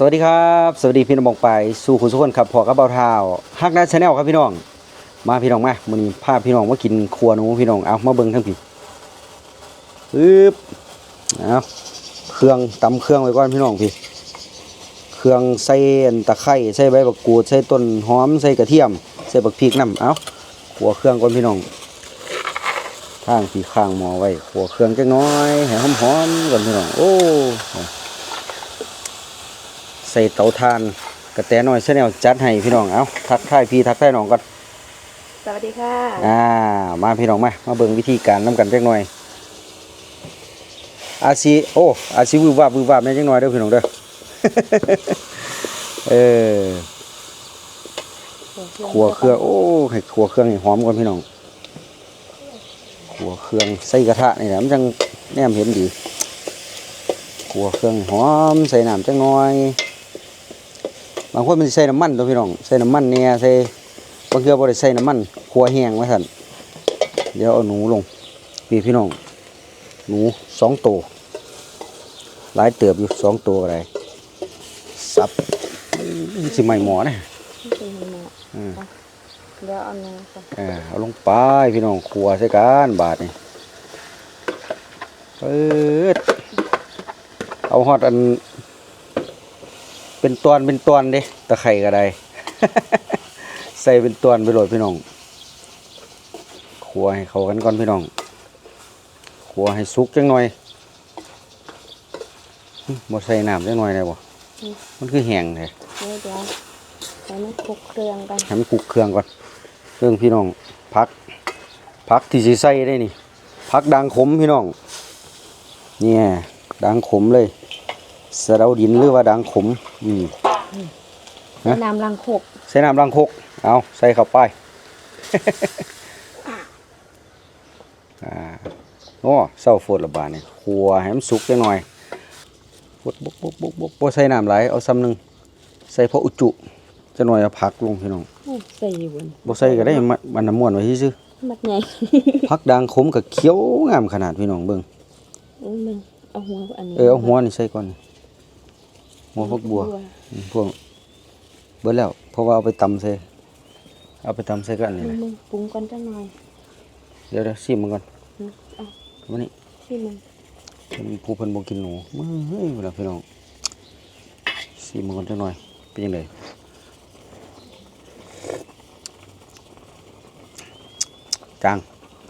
สวัสดีครับ สวัสดีพี่น้องบองไปสู่คุณสุขคนครับพอกับเบาเท้าฮักนะชาแนลครับพี่น้อง มาพี่น้องมามื้อนี้พาพี่น้องมากินครัวหนูพี่น้องเอามาเบิ่งทั้งพี่ปึ๊บเอาเครื่องตำเครื่องไว้ก่อนพี่น้องพี่ เครื่องใส่ตะไคร้ใส่ใบบักกูดใส่ต้นหอมใส่กระเทียมใส่บักพริกน้ำเอาขัวเครื่องก่อนพี่น้องข้างพี่ข้างหม้อไว้ขัวเครื่องจักหน้อยให้หอมๆก่อนพี่น้องโอ้ ใส่เตาถ่านกระแตน้อยเสแนลจัดให้พี่น้องเอาทักทายพี่ทักทายน้องก่อนสวัสดีค่ะอ่ามาพี่น้องมามาเบิ่งวิธีการน้ำกันจักหน่อยอาซีโอ้อาซีวืบวาบวืบวาบแม่จักหน่อยเด้อพี่น้องเด้อเออขัวเครื่องโอ้ให้ขัวเครื่องให้หอมก่อนพี่น้องขัวเครื่องใส่กระทะนี่แหละมันจังแนมเห็นดีขัวเครื่องให้หอมใส่น้ำจักหน่อย บางคนมันสิใส่น้ำมันตัวพี่น้องใส่น้ำมันเนี่ยใส่บางเทื่อบ่ได้ใส่น้ำมันขัวแห้งไว้สั่นเดี๋ยวเอาหนูลงพี่พี่น้อง หนูสองตัวหลายเติบอยู่สองตัวอะไรสับอื้อสิใหม่หมอนะนี่คือหมูอืมเดี๋ยวเอาเนื้อก่อนเออเอาลงไปพี่น้องขัวใส่กันบาทนี่เปิดเอาฮอดอัน เป็นตอนเป็นตอนเด้ตะไคร่ก็ได้ ใส่เป็นตอนไปโหลดพี่น้องขัวให้เข้ากันก่อนพี่น้องขัวให้สุกจังหน่อยหึบ่ใส่น้ำจังหน่อยได้บ่มันคือแห้งแท้เดี๋ยวเดี๋ยวใส่มันคลุกเครื่องกันให้มันคลุกเครื่องก่อนเครื่องพี่น้องพักพักที่สิใส่ได้นี่พักดังขมพี่น้องเนี่ยดังขมเลย สะเดาดินหรือว่าดังขมอืม ใส่น้ำลังคกใส่น้ำล้างคก เอาใส่เข้าไป อ่าโอ้เศร้าโฟดระบาดนี่ขัวให้มันสุกจังหน่อยบดบกบกบกบกบ่ใส่น้ำหลายเอาซ้ำหนึงใส่พออุจุจะหน่อยเอาผักลงพี่น้องอู้ใส่อยู่บนบ่ใส่ก็ได้มันมันน้ำม่วนไว้ซื่อมัดใหญ่ๆผักด่างขมกับเขียวงามขนาดพี่น้องเบิ่งอุ้ยมึงเอาหัวอันนี้เออเอาหัวนี่ใส่ก่อนนี่ หัวพักบัวอืมพวกเบิดแล้ว เพราะว่าเอาไปตำใส่เอาไปตำใส่กันนี่มึแหงละมึงปรุงก่อนจังหน่อยเดี๋ยวเดี๋ยวชิมมันก่อนอืมเอามานี่ที่มึงมันผู้เพิ่นบ่กินหนูมื้อเฮ้ยเวลาพี่น้องชิมมันก่อนจักหน่อย เป็นจังไดจาง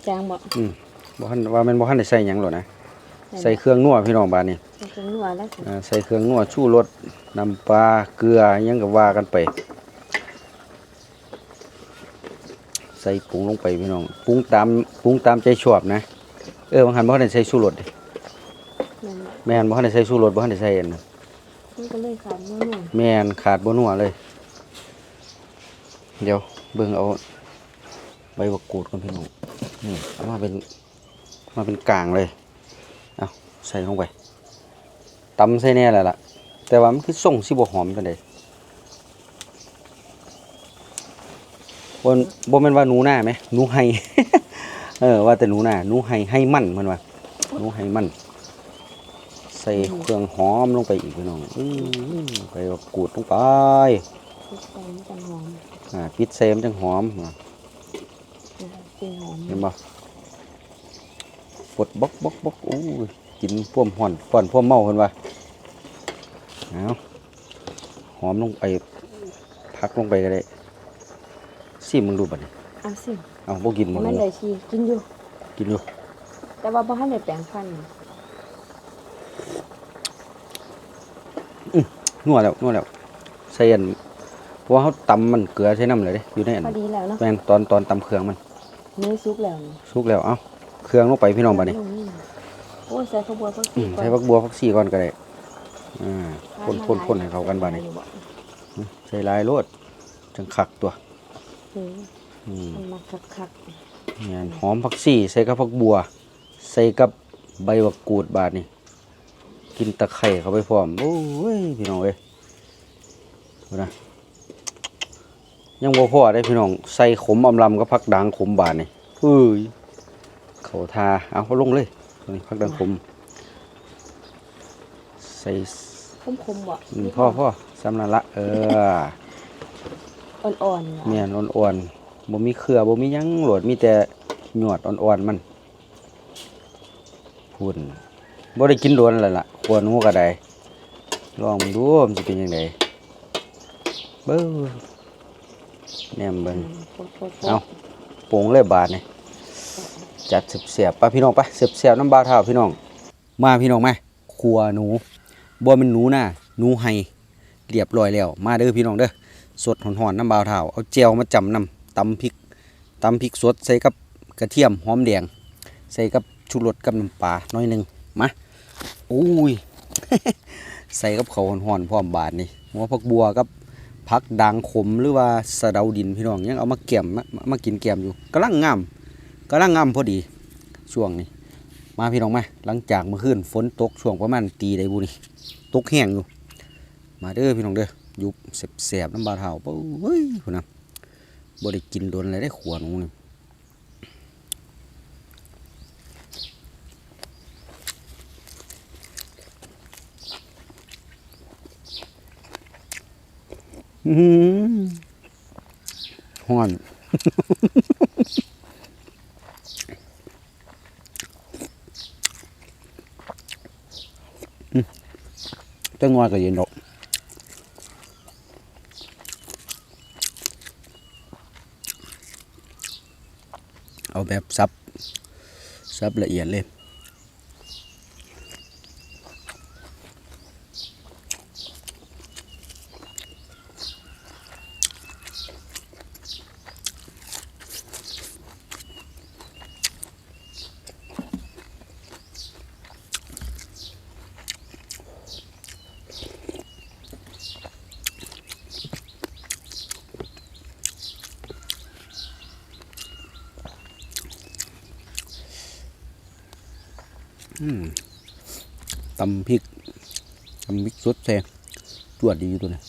จางบ่อืมบ่ทันว่าแม่นบ่ทันได้ใส่หยังหรอกนะ ใส่เครื่องนัวพี่น้องบาดนี้ใส่ เครื่องนัวแล้วสิอ่าใส่เครื่องนัวชูรสน้ำปลาเกลืออิหยังก็ว่ากันไป ใส่ปรุงลงไปพี่น้องปรุงตามปรุงตามใจชอบนะ เออบางคันบ่ทันได้ใส่ชูรสเด้นั่นแหละแม่นบ่ทันได้ใส่ชูรสบ่ทันได้ใส่อันนั้นมันก็เลยขาดนัวหน่อยแม่นขาดบ่นัวเลย เดี๋ยวเบิ่งเอาใบบักกูดก่อนพี่น้องนี่เอามาเป็นมาเป็นกลางเลยเอาใส่ลงไป ตำใส่แน่แหละล่ะ แต่ว่ามันคือส่งสิบหอมปานใดบ่บ่แม่นว่าหนูหน้าไหมหนูไห้เออว่าแต่หนูหน้าหนูไห้ให้มันเพิ่นว่าหนูไห้มันใส่เครื่องหอมลงไปอีกพี่น้องอไปกูดลงไปพริกใส่มันจะหอมอ่าปิดเซมจังหอมอ่านะคะกลิ่นหอมเห็นบ่ปดบกบกบกอู้ยกินพ่วมห่อนฟ่อนพ่วมเมาเพิ่นว่ เอาหอมลงไปพักลงไปก็ได้ซิมึงดูบัดนี้เอาสิเอาบ่กินบ่มันรู้ได้ชีกินอยู่ กินอยู่ แต่ว่าบ่ทันได้แปลงฟันนัวแล้วนัวแล้วใส่อันเพราะว่าเขาตำมันเกลือใส่น้ำเลยเด้อยู่ในอันพอดีแล้วเนาะแม่นตอนตอนตำเครื่องมันเนื้อซุกแล้วนี่สุกแล้วเอ้าเครื่องลงไปพี่น้องบัดนี้ โอ้ยใส่ข้าวบัวก็อืมใส่ผักบัวผักชีก่อนก็ได้ อ่าคนคนคนให้เข้ากันบัดนี้ใส่ลายโลดจังคักตัวเอออืมมันมาคักคักเนี่ยหอมผักชีใส่กับผักบัว ใส่กับใบบักกูดบาดนี่กินตะไคร่เข้าไปพร้อมโอ้ยพี่น้องเอ้ยดูนะยังบ่พอได้พี่น้องใส่ขมอำลำกับผักด่างขมบาดนี่เฮ้ยเขาทาเอาเขาลงเลยตัวนี้ผักด่างขมใส่ๆ คมๆบ่อืมพ่อพ่อสำนันละ เอออ่อนๆเมียนอ่อนๆบ่มีเครือบ่มีหยังโหลดมีแต่หยวดอ่อนๆมันพุ่นบ่ได้กินโดนแล้วล่ะขวหนูก็ได้ลองดูมันสิเป็นจังไดเบ้อแหนมเบิ่งเอาโป่งเลยบาดนี่จัดเสียบๆป่ะพี่น้องป่ะเสียบๆน้ำบาวเท่าพี่น้อง มาพี่น้องมาครัวหนู บ่เป็นหนูนะหนูไห้เรียบร้อยแล้ว มาเด้อพี่น้องเด้อสดหอนๆน้ำบาวเท่าเอาเจียวมาจำนำตำพริกตำพริกสดใส่กับกระเทียมหอมแดง ใส่กับชูรสกับน้ำปลาน้อยหนึงมาอุ้ยใส่กับเขาวหอนๆพร้อมบาดนี่หัวผักบัวกับผักด่างขมหรือว่าสะเดาดินพี่น้องยังเอามาเกี่ยมมามากินแกมอยู่กำลังงามกำลังงามพอดีช่วงนี้ มาพี่น้องมา หลังจากเมื่อคืนฝนตกช่วงประมาณตีได้บุนี่ตกแห้งอยู่ มาเด้อพี่น้องเด้อยุบแสบๆน้ำบาเท้าป้าเฮ้ยพุ่นนะบ่ได้กินโดนอะไรได้ขวหนูนี่อื้อหือฮ้อน จังหวะก็เย็นดอกเอาแบบซับซับละเอียดเลย อืมตำพริก ตำพริกสดแซ่จวดดีอยู่ตัวนี้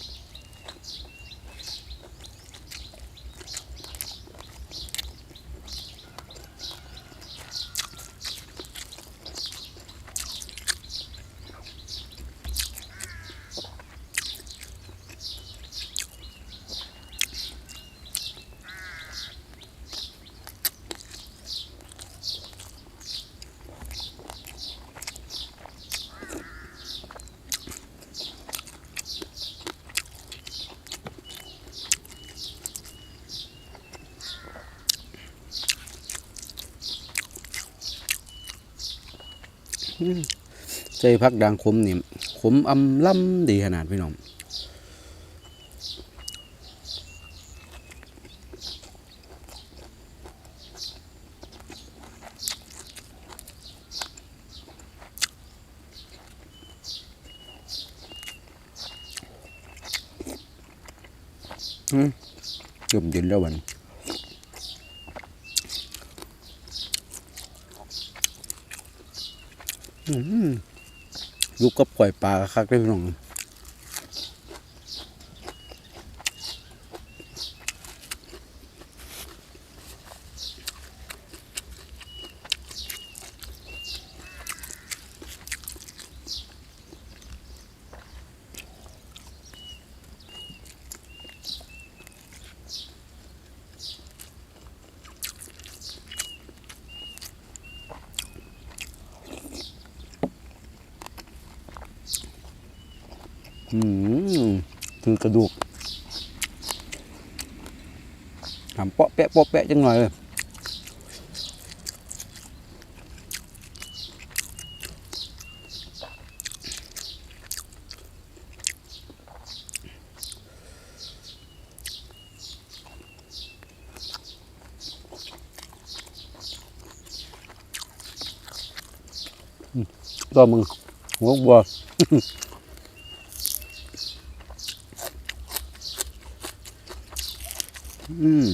ใส่พักดังขมนี่ขมอำล่ำดีขนาดพี่น้องเริ่มเย็นแล้ววัน อืม ลูกก็ปล่อยปลาคักได้พี่น้อง อืมคือกระดูกทำเปาะแปะเปาะแปะจังหน่อยเลยตัวมึงหัวบัว อืม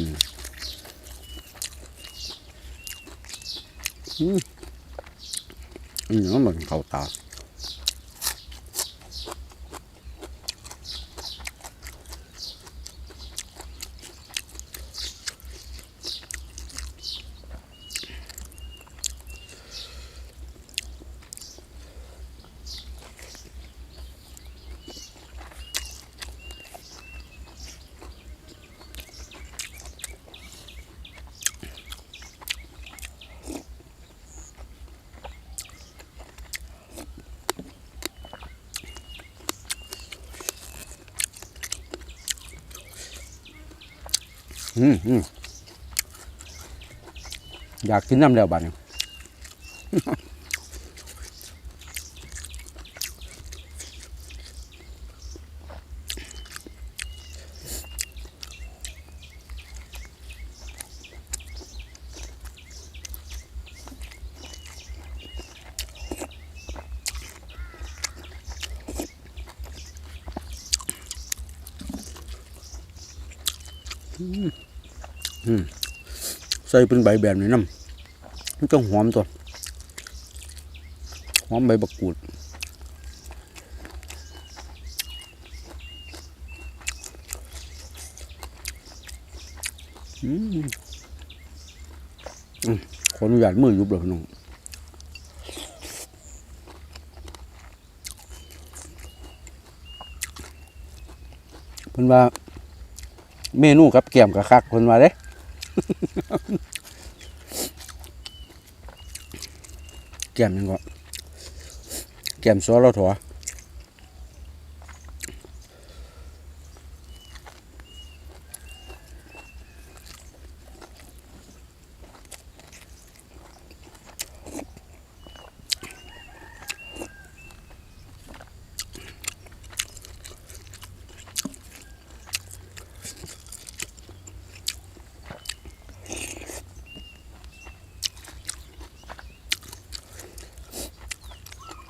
อืมอันนี้มันเข้าตา อืมอืมอยากกินน้ำแล้วบัดนี้ ใส่เป็นใบแบบนี้น้ำมันต้องหอมตัวหอมใบบักกูดอืมอืมขออนุญาตมือยุบเลยพี่น้องเพิ่นว่าเมนูกับแกมกับคักเพิ่นว่าเด้ แกมยังก็แกมซอสเราถั่ว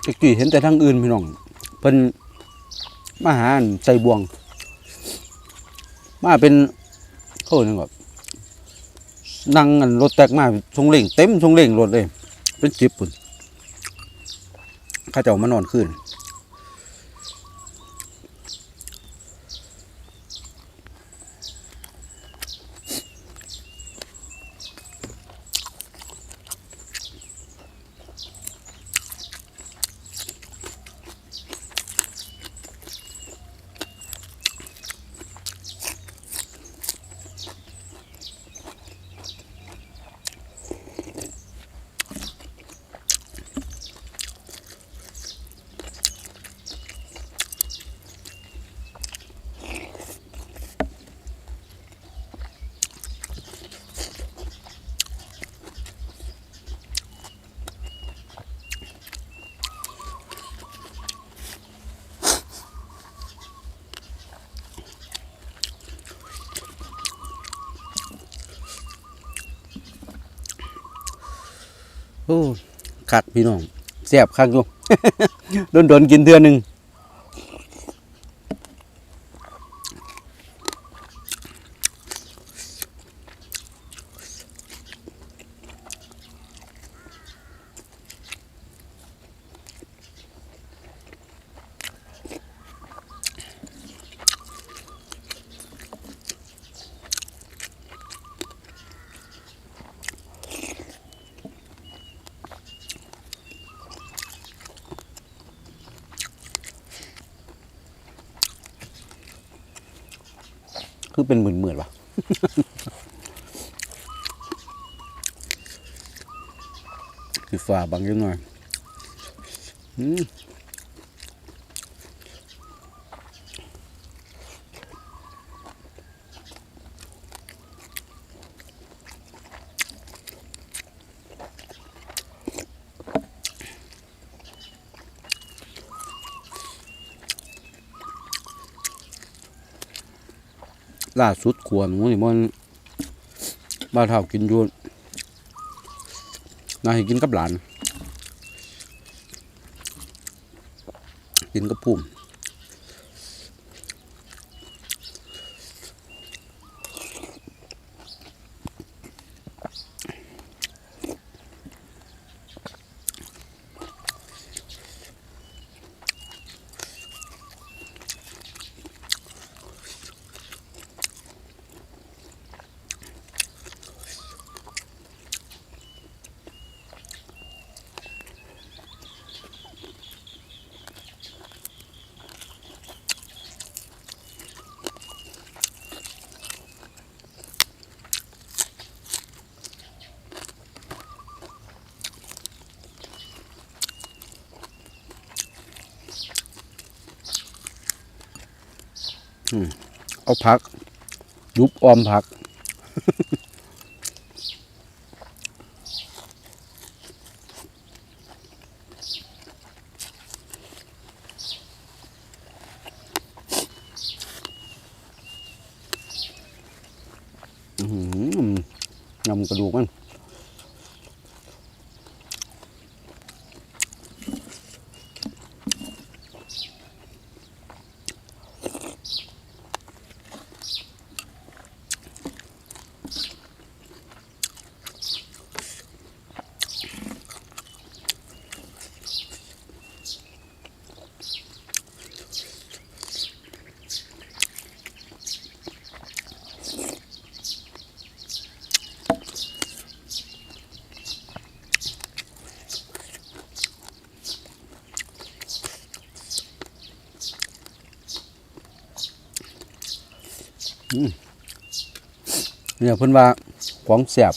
ตะกี้เห็นแต่ทางอื่นพี่น้องเพิ่นมาหารใส่บวง มาเป็นเขาเนี่ยก็นั่งรถแตกมาทรงเล่งเต็มทรงเล่งรถเลย เป็นจิบปุ่นข้าเจ้ามานอนขึ้น อ้คักพี่น้องแซ่บคักอยู่ โดนโดนๆกินเทือหนึ่งคือเป็นหมื่นๆว่ะ คือฝ่าบางยังหน่อยอืมล่าสุดขวหนูนี่มันบ้านเท่ากินยูน นายกินกับหลาน กินกับพุ่ม เอาผัก ยุบออมผัก อื้อหือยำกระดูกมัน เนี่ยเพิ่นว่าของแสบ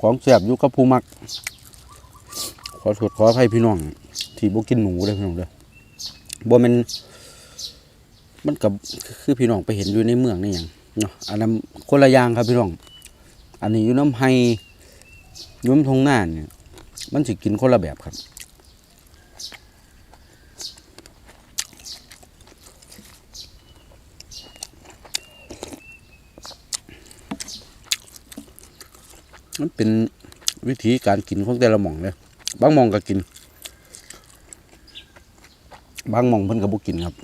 ของแสบอยู่กับผู้มัก ขอโทษขออภัยพี่น้อง ที่บ่กินหนูเด้อพี่น้องเด้อบ่แม่นมันกับคือพี่น้องไปเห็นอยู่ในเมืองนี่หยังเนาะอันนั้นคนละอย่างครับพี่น้อง อันนี้อยู่น้ำไห้อยู่น้ำทงหน้าเนี่ยมันสิกินคนละแบบครับ มันเป็นวิธีการกินของแต่ละหม่องเลยบางหม่องก็กิน บางหม่องเพิ่นก็บ่กินครับ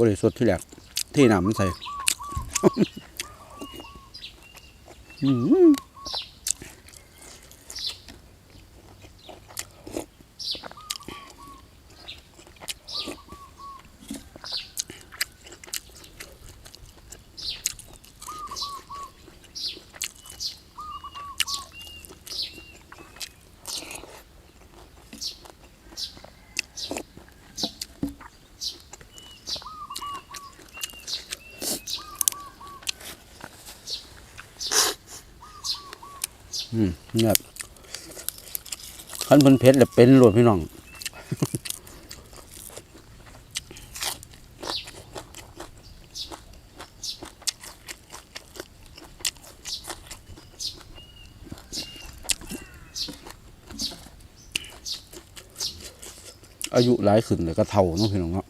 บริสุทธิ์ที่แหลกที่หนำมันใส่ อื้อหืออืมเนี่ยขันเพิ่นเพชรแล้วเป็นโลดพี่น้องอายุหลายขึ้นเลยก็เท่าเนาะพี่น้องเนาะ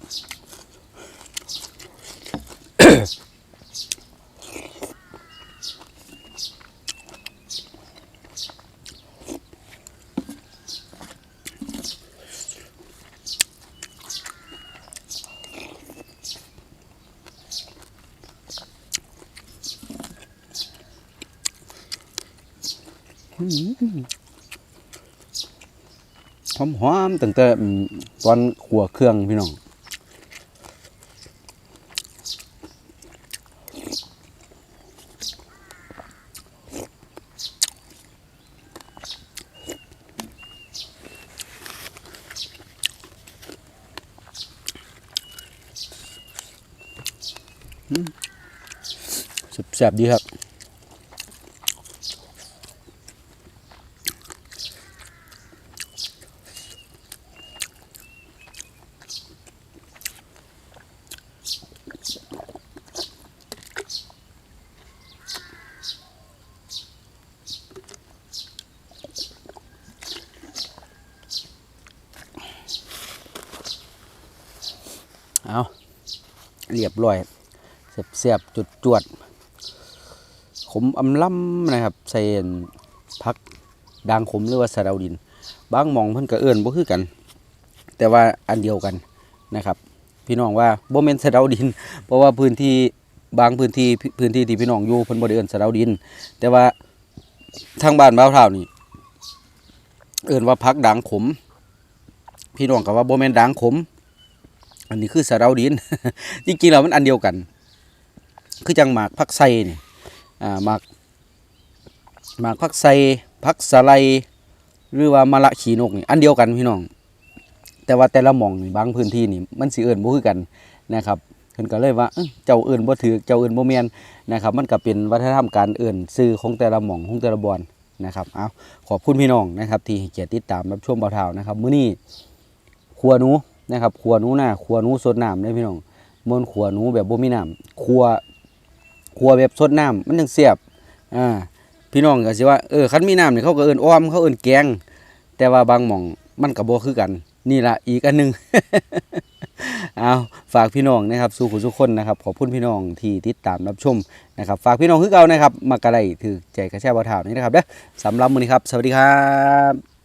หอมหอมๆตั้งแต่ตอนขัวเครื่องพี่น้องแซ่บดีครับ เอาเรียบร้อยเสียบๆจุดจวดขมอำล่ำนะครับใส่พักด่างขมหรือว่าสะเดาดิน บางมองเพิ่นก็เอิ้นบ่คือกัน แต่ว่าอันเดียวกันนะครับ พี่น้องว่าบ่แม่นสะเดาดิน เพราะว่าพื้นที่บางพื้นที่พื้นที่ที่พี่น้องอยู่เพิ่นบ่ได้เอิ้นสะเดาดิน แต่ว่าทางบ้านบ้าวเท่านี่เอิ้นว่าพักด่างขม พี่น้องก็ว่าบ่แม่นด่างขม อันนี้คือสะเดาดิน จริงๆแล้วมันอันเดียวกัน คือจังหมากพักไซนี่อ่าหมากหมากพักไซพักสไลหรือว่ามะละขีนกนี่อันเดียวกันพี่น้อง แต่ว่าแต่ละหม่องนี่บางพื้นที่นี่มันสิเอิ้นบ่คือกันนะครับเพิ่นก็เลยว่าเจ้าเอิ้นบ่ถือเจ้าเอิ้นบ่แม่นนะครับ มันก็เป็นวัฒนธรรมการเอิ้นชื่อของแต่ละหม่องของแต่ละบอนนะครับเอาขอบคุณพี่น้องนะครับ ที่ให้เกียรติติดตามรับชมเบาเท่านะครับมื้อนี้ครัวหนู นะครับครัวหนูหน้าครัวหนูสดน้ำเด้พี่น้องมนครัวหนูแบบบ่มีน้ำครัวครัวแบบสดน้ำมันจังเสียบอ่าพี่น้องก็สิว่าเออคันมีน้ำนี่ยเขาก็เอิ้นอ้อมเขาเอิ้นแกง แต่ว่าบางหม่องมันก็บ่คือกัน นี่ละอีกอันหนึงเอาฝากพี่น้องนะครับสู่ผู้ทุกคนนะครับขอบคุณพี่น้องที่ติดตามรับชมนะครับฝากพี่น้องคือเก่านะครับมากระไดถือใจกระแช่บ่าวถาวนี่นะครับเด้อสำหรับมื้อนี้ครับ สวัสดีครับ